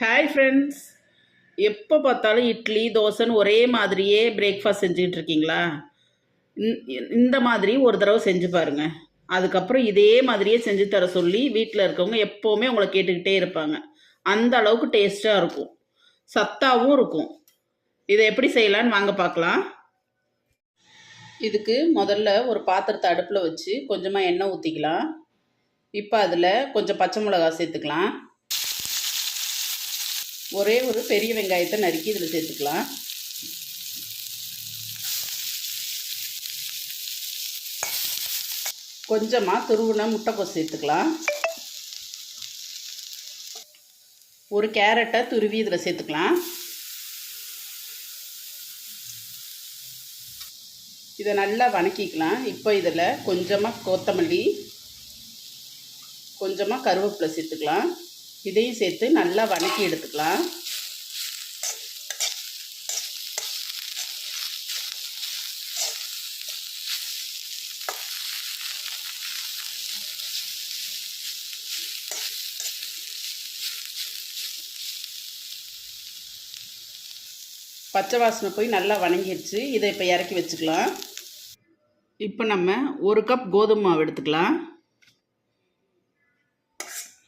Hi friends எப்போ பார்த்தாலும் இட்லி தோசைன்னு ஒரே மாதிரியே பிரேக்ஃபாஸ்ட் செஞ்சுக்கிட்டு இருக்கீங்களா இந்த- இந்த மாதிரி ஒரு தடவை செஞ்சு பாருங்க. அதுக்கப்புறம் இதே மாதிரியே செஞ்சு தர சொல்லி வீட்டில் இருக்கவங்க எப்போவுமே உங்களை கேட்டுக்கிட்டே இருப்பாங்க. அந்த அளவுக்கு டேஸ்ட்டாக இருக்கும். சத்தாகவும் இருக்கும். இதை எப்படி செய்யலான்னு வாங்க பார்க்கலாம். இதுக்கு முதல்ல ஒரு பாத்திரத்தை அடுப்பில் வச்சு கொஞ்சமாக எண்ணெய் ஊற்றிக்கலாம் இப்போ அதில் கொஞ்சம் பச்சை மிளகாய் சேர்த்துக்கலாம். ஒரே ஒரு பெரிய வெங்காயத்தை நறுக்கி இதில் சேர்த்துக்கலாம். கொஞ்சமாக துருவின முட்டைக்கோஸ் சேர்த்துக்கலாம். ஒரு கேரட்டை துருவி இதில் சேர்த்துக்கலாம். இதை நல்லா வணக்கிக்கலாம். இப்போ இதில் கொஞ்சமாக கொத்தமல்லி கொஞ்சமாக கருவேப்பிலை சேர்த்துக்கலாம். இதையும் சேர்த்து நல்லா வணக்கி எடுத்துக்கலாம். பச்சை வாசனை போய் நல்லா வணங்கிடுச்சு. இதை இப்போ இறக்கி வச்சுக்கலாம். இப்போ நம்ம ஒரு கப் கோதுமை மாவு எடுத்துக்கலாம்.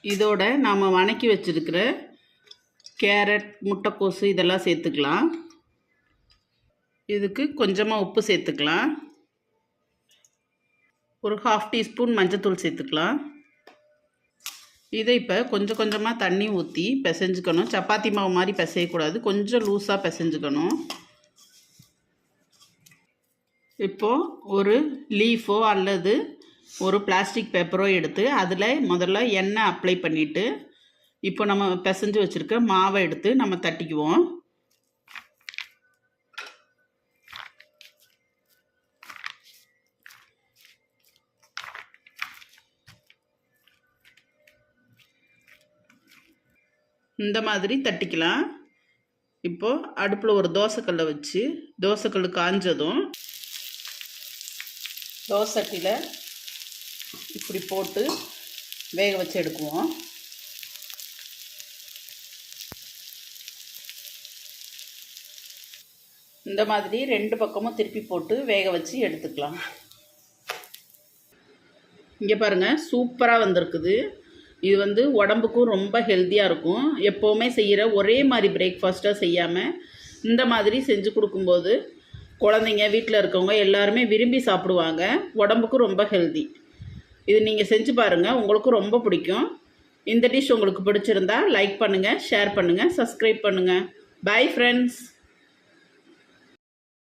இதோட நாம் வணக்கி வச்சுருக்கிற கேரட் முட்டைக்கோசு இதெல்லாம் சேர்த்துக்கலாம். இதுக்கு கொஞ்சமாக உப்பு சேர்த்துக்கலாம். ஒரு ஹாஃப் டீஸ்பூன் மஞ்சத்தூள் சேர்த்துக்கலாம். இதை இப்போ கொஞ்சம் கொஞ்சமாக தண்ணி ஊற்றி பிசைஞ்சுக்கணும். சப்பாத்தி மாவு மாதிரி பிசையக்கூடாது. கொஞ்சம் லூஸாக பிசைஞ்சுக்கணும். இப்போது ஒரு லீஃபோ அல்லது ஒரு பிளாஸ்டிக் பேப்பரோ எடுத்து அதில் முதல்ல எண்ணெய் அப்ளை பண்ணிவிட்டு இப்போ நம்ம பிசைஞ்சு வச்சுருக்க மாவை எடுத்து நம்ம தட்டிக்குவோம். இந்த மாதிரி தட்டிக்கலாம். இப்போது அடுப்பில் ஒரு தோசைக்கல்லை வச்சு தோசைக்கல் காஞ்சதும் தோசட்டியில் இப்படி போட்டு வேக வச்சு எடுக்குவோம். இந்த மாதிரி ரெண்டு பக்கமும் திருப்பி போட்டு வேக வச்சு எடுத்துக்கலாம். இங்கே பாருங்கள் சூப்பராக வந்திருக்குது. இது வந்து உடம்புக்கும் ரொம்ப ஹெல்த்தியாக இருக்கும். எப்போவுமே செய்கிற ஒரே மாதிரி பிரேக்ஃபாஸ்ட்டாக செய்யாமல் இந்த மாதிரி செஞ்சு கொடுக்கும்போது குழந்தைங்க வீட்டில் இருக்கவங்க எல்லாருமே விரும்பி சாப்பிடுவாங்க. உடம்புக்கும் ரொம்ப ஹெல்தி இது நீங்கள் செஞ்சு பாருங்கள் உங்களுக்கும் ரொம்ப பிடிக்கும். இந்த டிஷ் உங்களுக்கு பிடிச்சிருந்தா லைக் பண்ணுங்கள் ஷேர் பண்ணுங்கள் சப்ஸ்கிரைப் பண்ணுங்கள் பை ஃப்ரெண்ட்ஸ்